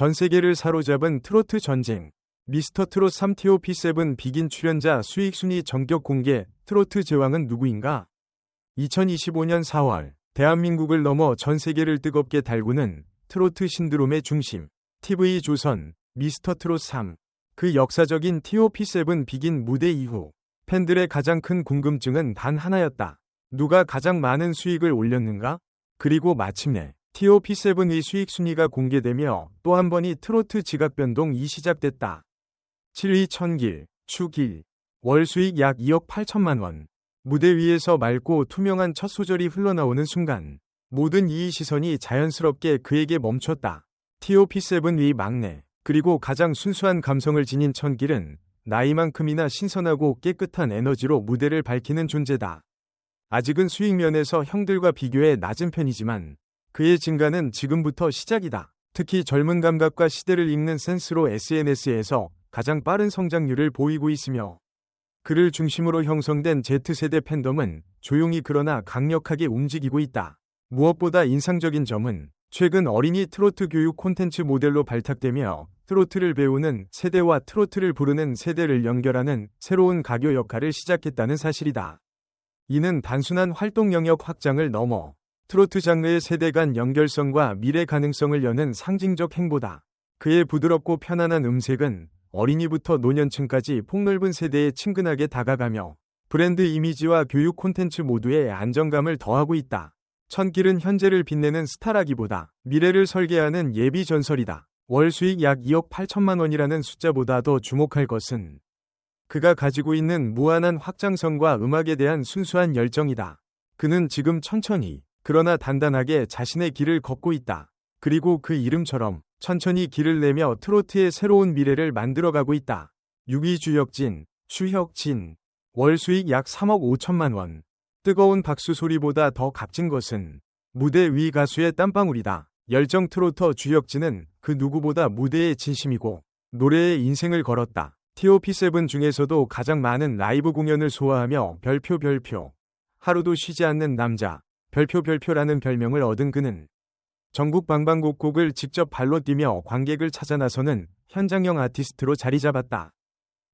전 세계를 사로잡은 트로트 전쟁. 미스터 트롯 3 TOP7 비긴 출연자 수익 순위 전격 공개. 트로트 제왕은 누구인가? 2025년 4월 대한민국을 넘어 전 세계를 뜨겁게 달구는 트로트 신드롬의 중심. TV 조선 미스터 트롯 3. 그 역사적인 TOP7 비긴 무대 이후 팬들의 가장 큰 궁금증은 단 하나였다. 누가 가장 많은 수익을 올렸는가? 그리고 마침내 TOP7의 수익 순위가 공개되며 또 한 번이 트로트 지각 변동이 시작됐다. 7위 천길, 추길, 월 수익 약 2억 8천만 원. 무대 위에서 맑고 투명한 첫 소절이 흘러나오는 순간 모든 이의 시선이 자연스럽게 그에게 멈췄다. TOP7의 막내, 그리고 가장 순수한 감성을 지닌 천길은 나이만큼이나 신선하고 깨끗한 에너지로 무대를 밝히는 존재다. 아직은 수익 면에서 형들과 비교해 낮은 편이지만 그의 증가는 지금부터 시작이다. 특히 젊은 감각과 시대를 읽는 센스로 SNS에서 가장 빠른 성장률을 보이고 있으며 그를 중심으로 형성된 Z세대 팬덤은 조용히 그러나 강력하게 움직이고 있다. 무엇보다 인상적인 점은 최근 어린이 트로트 교육 콘텐츠 모델로 발탁되며 트로트를 배우는 세대와 트로트를 부르는 세대를 연결하는 새로운 가교 역할을 시작했다는 사실이다. 이는 단순한 활동 영역 확장을 넘어 트로트 장르의 세대 간 연결성과 미래 가능성을 여는 상징적 행보다. 그의 부드럽고 편안한 음색은 어린이부터 노년층까지 폭넓은 세대에 친근하게 다가가며 브랜드 이미지와 교육 콘텐츠 모두에 안정감을 더하고 있다. 천길은 현재를 빛내는 스타라기보다 미래를 설계하는 예비 전설이다. 월 수익 약 2억 8천만 원이라는 숫자보다 더 주목할 것은 그가 가지고 있는 무한한 확장성과 음악에 대한 순수한 열정이다. 그는 지금 천천히 그러나 단단하게 자신의 길을 걷고 있다. 그리고 그 이름처럼 천천히 길을 내며 트로트의 새로운 미래를 만들어가고 있다. 6위 주혁진, 추혁진, 월 수익 약 3억 5천만 원. 뜨거운 박수 소리보다 더 값진 것은 무대 위 가수의 땀방울이다. 열정 트로터 주혁진은 그 누구보다 무대의 진심이고 노래에 인생을 걸었다. TOP7 중에서도 가장 많은 라이브 공연을 소화하며 별표 별표, 하루도 쉬지 않는 남자, 별표 별표라는 별명을 얻은 그는 전국 방방곡곡을 직접 발로 뛰며 관객을 찾아 나서는 현장형 아티스트로 자리 잡았다.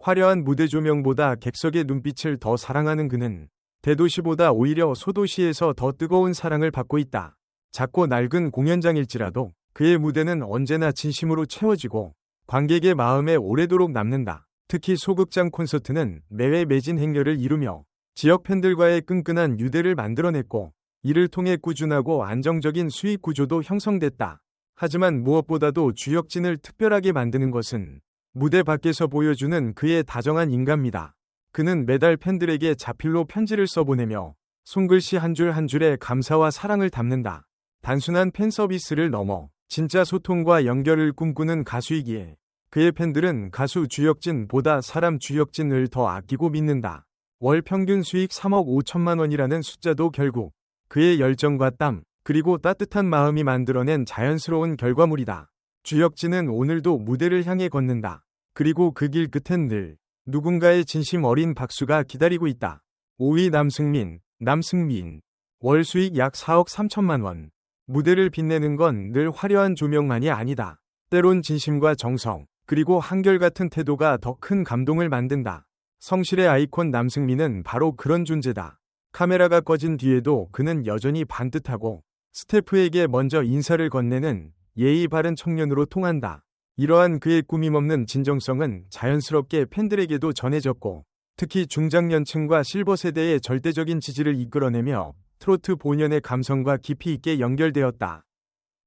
화려한 무대 조명보다 객석의 눈빛을 더 사랑하는 그는 대도시보다 오히려 소도시에서 더 뜨거운 사랑을 받고 있다. 작고 낡은 공연장일지라도 그의 무대는 언제나 진심으로 채워지고 관객의 마음에 오래도록 남는다. 특히 소극장 콘서트는 매회 매진 행렬을 이루며 지역 팬들과의 끈끈한 유대를 만들어냈고 이를 통해 꾸준하고 안정적인 수익 구조도 형성됐다. 하지만 무엇보다도 주역진을 특별하게 만드는 것은 무대 밖에서 보여주는 그의 다정한 인간입니다. 그는 매달 팬들에게 자필로 편지를 써보내며 손글씨 한 줄 한 줄에 감사와 사랑을 담는다. 단순한 팬 서비스를 넘어 진짜 소통과 연결을 꿈꾸는 가수이기에 그의 팬들은 가수 주역진보다 사람 주역진을 더 아끼고 믿는다. 월 평균 수익 3억 5천만 원이라는 숫자도 결국 그의 열정과 땀, 그리고 따뜻한 마음이 만들어낸 자연스러운 결과물이다. 주혁진은 오늘도 무대를 향해 걷는다. 그리고 그 길 끝엔 늘 누군가의 진심 어린 박수가 기다리고 있다. 5위 남승민, 남승민. 월 수익 약 4억 3천만 원. 무대를 빛내는 건 늘 화려한 조명만이 아니다. 때론 진심과 정성, 그리고 한결같은 태도가 더 큰 감동을 만든다. 성실의 아이콘 남승민은 바로 그런 존재다. 카메라가 꺼진 뒤에도 그는 여전히 반듯하고 스태프에게 먼저 인사를 건네는 예의 바른 청년으로 통한다. 이러한 그의 꾸밈없는 진정성은 자연스럽게 팬들에게도 전해졌고 특히 중장년층과 실버 세대의 절대적인 지지를 이끌어내며 트로트 본연의 감성과 깊이 있게 연결되었다.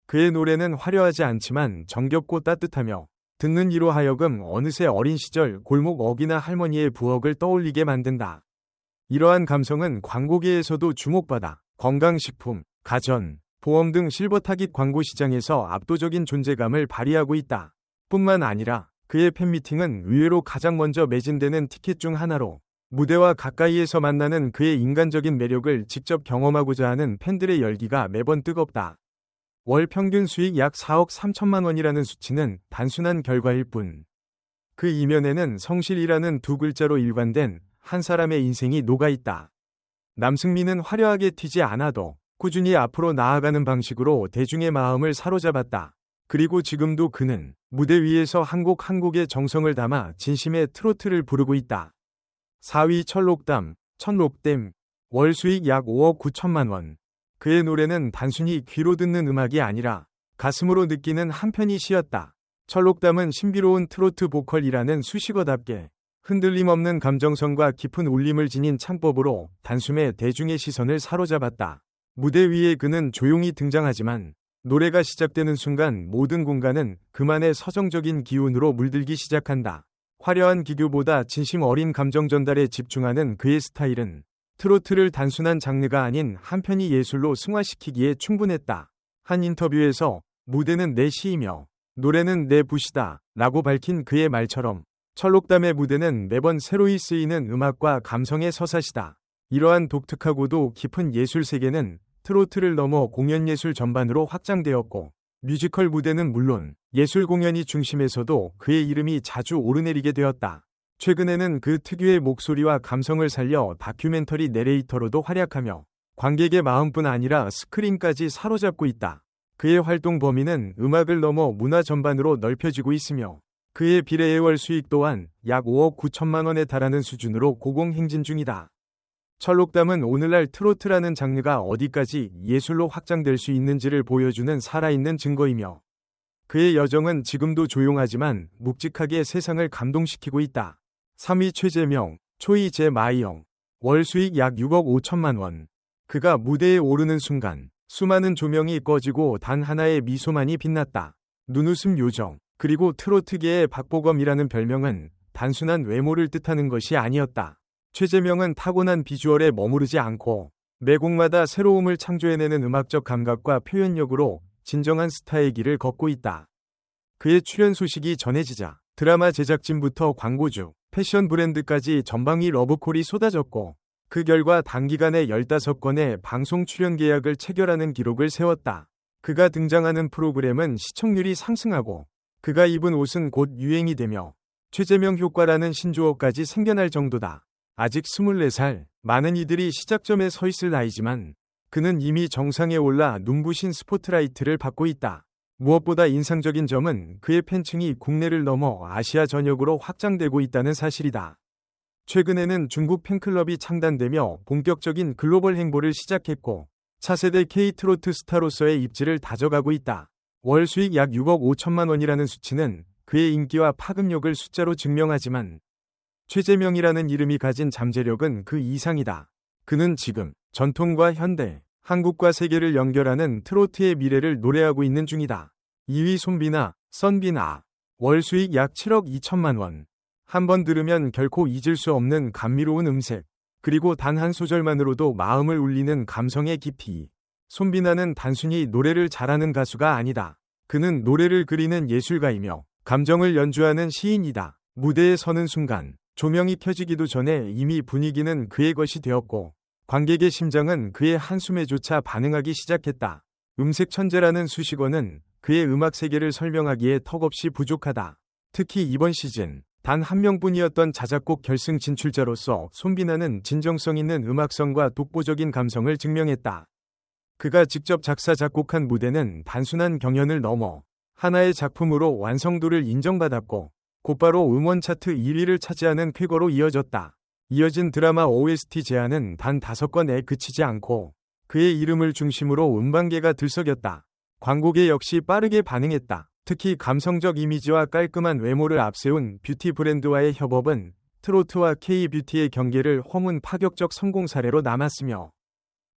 그의 노래는 화려하지 않지만 정겹고 따뜻하며 듣는 이로 하여금 어느새 어린 시절 골목 어기나 할머니의 부엌을 떠올리게 만든다. 이러한 감성은 광고계에서도 주목받아 건강식품, 가전, 보험 등 실버 타깃 광고 시장에서 압도적인 존재감을 발휘하고 있다. 뿐만 아니라 그의 팬미팅은 의외로 가장 먼저 매진되는 티켓 중 하나로 무대와 가까이에서 만나는 그의 인간적인 매력을 직접 경험하고자 하는 팬들의 열기가 매번 뜨겁다. 월 평균 수익 약 4억 3천만 원이라는 수치는 단순한 결과일 뿐. 그 이면에는 성실이라는 두 글자로 일관된 한 사람의 인생이 녹아있다. 남승민은 화려하게 튀지 않아도 꾸준히 앞으로 나아가는 방식으로 대중의 마음을 사로잡았다. 그리고 지금도 그는 무대 위에서 한 곡 한 곡의 정성을 담아 진심의 트로트를 부르고 있다. 4위 철록담, 천록댐, 월 수익 약 5억 9천만 원. 그의 노래는 단순히 귀로 듣는 음악이 아니라 가슴으로 느끼는 한편이 시였다. 철록담은 신비로운 트로트 보컬이라는 수식어답게 흔들림 없는 감정성과 깊은 울림을 지닌 창법으로 단숨에 대중의 시선을 사로잡았다. 무대 위에 그는 조용히 등장하지만 노래가 시작되는 순간 모든 공간은 그만의 서정적인 기운으로 물들기 시작한다. 화려한 기교보다 진심 어린 감정 전달에 집중하는 그의 스타일은 트로트를 단순한 장르가 아닌 한편이 예술로 승화시키기에 충분했다. 한 인터뷰에서 무대는 내 시이며 노래는 내 붓이다 라고 밝힌 그의 말처럼 철록담의 무대는 매번 새로이 쓰이는 음악과 감성의 서사시다. 이러한 독특하고도 깊은 예술 세계는 트로트를 넘어 공연 예술 전반으로 확장되었고 뮤지컬 무대는 물론 예술 공연이 중심에서도 그의 이름이 자주 오르내리게 되었다. 최근에는 그 특유의 목소리와 감성을 살려 다큐멘터리 내레이터로도 활약하며 관객의 마음뿐 아니라 스크린까지 사로잡고 있다. 그의 활동 범위는 음악을 넘어 문화 전반으로 넓혀지고 있으며 그의 비례예월 수익 또한 약 5억 9천만 원에 달하는 수준으로 고공행진 중이다. 철록담은 오늘날 트로트라는 장르가 어디까지 예술로 확장될 수 있는지를 보여주는 살아있는 증거이며 그의 여정은 지금도 조용하지만 묵직하게 세상을 감동시키고 있다. 3위 최재명, 초이 제마이영, 월 수익 약 6억 5천만 원. 그가 무대에 오르는 순간 수많은 조명이 꺼지고 단 하나의 미소만이 빛났다. 눈웃음 요정, 그리고 트로트계의 박보검이라는 별명은 단순한 외모를 뜻하는 것이 아니었다. 최재명은 타고난 비주얼에 머무르지 않고 매곡마다 새로움을 창조해내는 음악적 감각과 표현력으로 진정한 스타의 길을 걷고 있다. 그의 출연 소식이 전해지자 드라마 제작진부터 광고주, 패션 브랜드까지 전방위 러브콜이 쏟아졌고 그 결과 단기간에 15건의 방송 출연 계약을 체결하는 기록을 세웠다. 그가 등장하는 프로그램은 시청률이 상승하고 그가 입은 옷은 곧 유행이 되며 최재명 효과라는 신조어까지 생겨날 정도다. 아직 24살, 많은 이들이 시작점에 서 있을 나이지만 그는 이미 정상에 올라 눈부신 스포트라이트를 받고 있다. 무엇보다 인상적인 점은 그의 팬층이 국내를 넘어 아시아 전역으로 확장되고 있다는 사실이다. 최근에는 중국 팬클럽이 창단되며 본격적인 글로벌 행보를 시작했고 차세대 K-트로트 스타로서의 입지를 다져가고 있다. 월 수익 약 6억 5천만 원이라는 수치는 그의 인기와 파급력을 숫자로 증명하지만 최재명이라는 이름이 가진 잠재력은 그 이상이다. 그는 지금 전통과 현대, 한국과 세계를 연결하는 트로트의 미래를 노래하고 있는 중이다. 2위 손비나, 선비나, 월 수익 약 7억 2천만 원. 한 번 들으면 결코 잊을 수 없는 감미로운 음색, 그리고 단 한 소절만으로도 마음을 울리는 감성의 깊이. 손비나는 단순히 노래를 잘하는 가수가 아니다. 그는 노래를 그리는 예술가이며 감정을 연주하는 시인이다. 무대에 서는 순간 조명이 켜지기도 전에 이미 분위기는 그의 것이 되었고 관객의 심장은 그의 한숨에조차 반응하기 시작했다. 음색 천재라는 수식어는 그의 음악 세계를 설명하기에 턱없이 부족하다. 특히 이번 시즌 단 한 명뿐이었던 자작곡 결승 진출자로서 손비나는 진정성 있는 음악성과 독보적인 감성을 증명했다. 그가 직접 작사 작곡한 무대는 단순한 경연을 넘어 하나의 작품으로 완성도를 인정받았고 곧바로 음원 차트 1위를 차지하는 쾌거로 이어졌다. 이어진 드라마 OST 제안은 단 5건에 그치지 않고 그의 이름을 중심으로 음반계가 들썩였다. 광고계 역시 빠르게 반응했다. 특히 감성적 이미지와 깔끔한 외모를 앞세운 뷰티 브랜드와의 협업은 트로트와 K-뷰티의 경계를 허문 파격적 성공 사례로 남았으며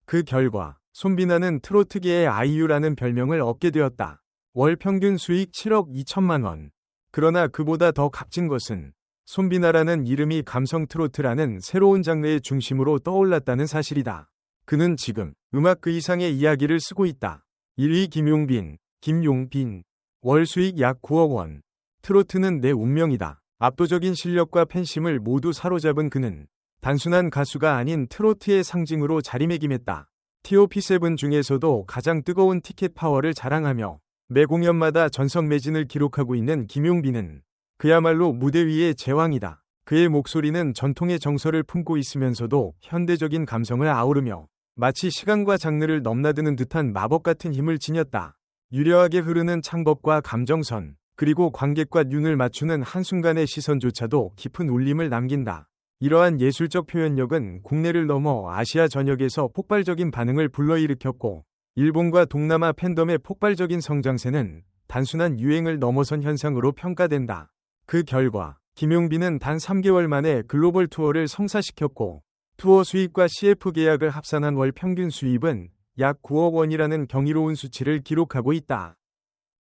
그 결과 손비나는 트로트계의 아이유라는 별명을 얻게 되었다. 월 평균 수익 7억 2천만 원. 그러나 그보다 더 값진 것은 손비나라는 이름이 감성 트로트라는 새로운 장르의 중심으로 떠올랐다는 사실이다. 그는 지금 음악 그 이상의 이야기를 쓰고 있다. 1위 김용빈, 김용빈. 월 수익 약 9억 원. 트로트는 내 운명이다. 압도적인 실력과 팬심을 모두 사로잡은 그는 단순한 가수가 아닌 트로트의 상징으로 자리매김했다. TOP7 중에서도 가장 뜨거운 티켓 파워를 자랑하며 매 공연마다 전성 매진을 기록하고 있는 김용빈은 그야말로 무대 위의 제왕이다. 그의 목소리는 전통의 정서를 품고 있으면서도 현대적인 감성을 아우르며 마치 시간과 장르를 넘나드는 듯한 마법 같은 힘을 지녔다. 유려하게 흐르는 창법과 감정선, 그리고 관객과 눈을 맞추는 한순간의 시선조차도 깊은 울림을 남긴다. 이러한 예술적 표현력은 국내를 넘어 아시아 전역에서 폭발적인 반응을 불러일으켰고, 일본과 동남아 팬덤의 폭발적인 성장세는 단순한 유행을 넘어선 현상으로 평가된다. 그 결과, 김용빈은 단 3개월 만에 글로벌 투어를 성사시켰고, 투어 수입과 CF 계약을 합산한 월 평균 수입은 약 9억 원이라는 경이로운 수치를 기록하고 있다.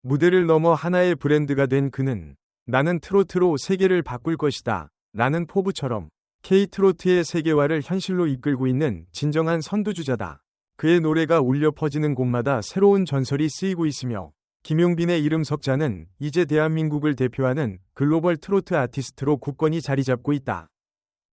무대를 넘어 하나의 브랜드가 된 그는 나는 트로트로 세계를 바꿀 것이다. 라는 포부처럼 K-트로트의 세계화를 현실로 이끌고 있는 진정한 선두주자다. 그의 노래가 울려 퍼지는 곳마다 새로운 전설이 쓰이고 있으며 김용빈의 이름 석자는 이제 대한민국을 대표하는 글로벌 트로트 아티스트로 굳건히 자리 잡고 있다.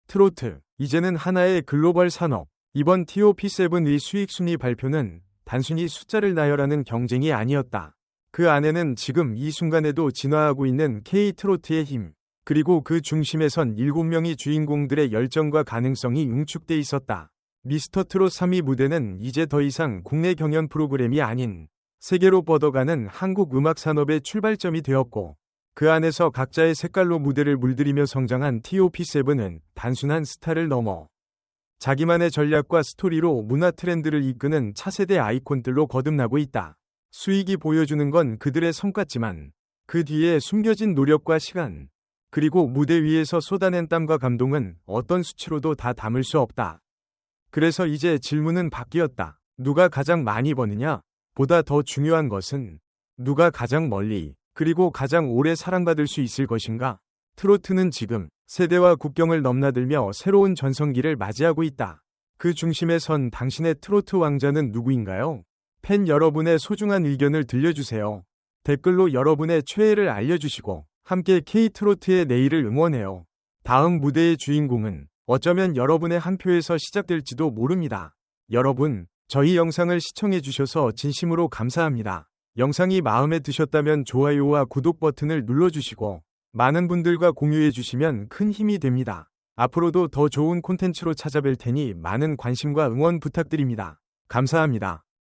트로트, 이제는 하나의 글로벌 산업. 이번 TOP7의 수익순위 발표는 단순히 숫자를 나열하는 경쟁이 아니었다. 그 안에는 지금 이 순간에도 진화하고 있는 K-트로트의 힘, 그리고 그 중심에 선 7명의 주인공들의 열정과 가능성이 응축돼 있었다. 미스터 트롯 3위 무대는 이제 더 이상 국내 경연 프로그램이 아닌 세계로 뻗어가는 한국 음악 산업의 출발점이 되었고 그 안에서 각자의 색깔로 무대를 물들이며 성장한 TOP7은 단순한 스타를 넘어 자기만의 전략과 스토리로 문화 트렌드를 이끄는 차세대 아이콘들로 거듭나고 있다. 수익이 보여주는 건 그들의 성과지만 그 뒤에 숨겨진 노력과 시간, 그리고 무대 위에서 쏟아낸 땀과 감동은 어떤 수치로도 다 담을 수 없다. 그래서 이제 질문은 바뀌었다. 누가 가장 많이 버느냐? 보다 더 중요한 것은 누가 가장 멀리, 그리고 가장 오래 사랑받을 수 있을 것인가? 트로트는 지금 세대와 국경을 넘나들며 새로운 전성기를 맞이하고 있다. 그 중심에 선 당신의 트로트 왕자는 누구인가요? 팬 여러분의 소중한 의견을 들려주세요. 댓글로 여러분의 최애를 알려주시고 함께 K트로트의 내일을 응원해요. 다음 무대의 주인공은 어쩌면 여러분의 한 표에서 시작될지도 모릅니다. 여러분, 저희 영상을 시청해주셔서 진심으로 감사합니다. 영상이 마음에 드셨다면 좋아요와 구독 버튼을 눌러주시고 많은 분들과 공유해주시면 큰 힘이 됩니다. 앞으로도 더 좋은 콘텐츠로 찾아뵐 테니 많은 관심과 응원 부탁드립니다. 감사합니다.